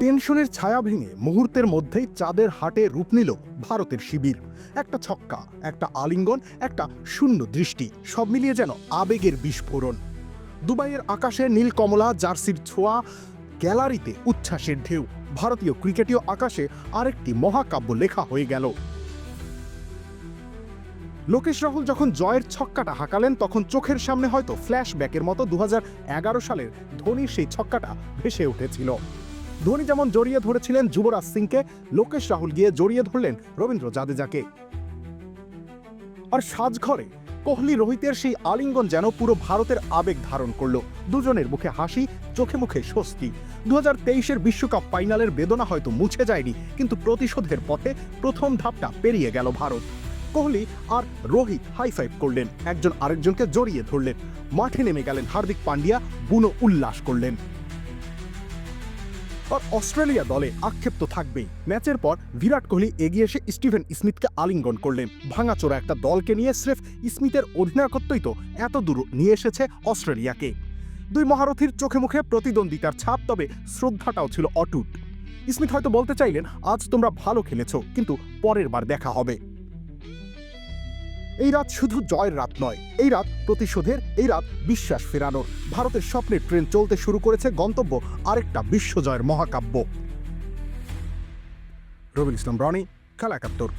টেনশনের ছায়া ভেঙে মুহূর্তের মধ্যেই চাঁদের হাটে রূপ নিল ভারতের শিবির। একটা ছক্কা, একটা আলিঙ্গন, একটা শূন্য দৃষ্টি, সব মিলিয়ে যেন আবেগের বিস্ফোরণ। দুবাইয়ের আকাশে নীল কমলা, জার্সির ছোঁয়া, গ্যালারিতে উচ্ছ্বাসের ঢেউ। ভারতীয় ক্রিকেটীয় আকাশে আরেকটি মহাকাব্য লেখা হয়ে গেল। লোকেশ রাহুল যখন জয়ের ছক্কাটা হাঁকালেন, তখন চোখের সামনে হয়তো ফ্ল্যাশব্যাকের মতো দু হাজার এগারো সালের ধোনির সেই ছক্কাটা ভেসে উঠেছিল। ধোনি যেমন জড়িয়ে ধরেছিলেন যুবরাজ সিংকে, লোকেশ রাহুল গিয়ে জড়িয়ে ধরলেন রবীন্দ্র জাদেজাকে। আর সাজঘরে, কোহলি, রোহিতের সেই আলিঙ্গন যেন পুরো ভারতের আবেগ ধারণ করল। দুজনের মুখে হাসি, চোখে মুখে স্বস্তি। দু হাজার তেইশের বিশ্বকাপ ফাইনালের বেদনা হয়তো মুছে যায়নি, কিন্তু প্রতিশোধের পথে প্রথম ধাপটা পেরিয়ে গেল ভারত। কোহলি আর রোহিত হাই ফাইভ করলেন, একজন আরেকজনকে জড়িয়ে ধরলেন। মাঠে নেমে গেলেন হার্দিক পান্ডিয়া, বুনো উল্লাস করলেন। আর অস্ট্রেলিয়া দলে আক্ষেপ তো থাকবেই। ম্যাচের পর বিরাট কোহলি এগিয়ে এসে স্টিভেন স্মিথকে আলিঙ্গন করলেন। ভাঙাচোরা একটা দলকে নিয়ে স্রেফ স্মিথের অধিনায়কত্বই তো এত দূর নিয়ে এসেছে অস্ট্রেলিয়াকে। দুই মহারথীর চোখে মুখে প্রতিদ্বন্দ্বিতার ছাপ, তবে শ্রদ্ধাটাও ছিল অটুট। স্মিথ হয়তো বলতে চাইলেন, আজ তোমরা ভালো খেলেছো, কিন্তু পরের বার দেখা হবে। এই রাত শুধু জয়ের রাত নয়, এই রাত প্রতিশোধের, এই রাত বিশ্বাস ফেরানোর। ভারতের স্বপ্নের ট্রেন চলতে শুরু করেছে গন্তব্য আরেকটা বিশ্বজয়ের মহাকাব্য। রবিল ইসলাম, রনি খেলা একাত্তর।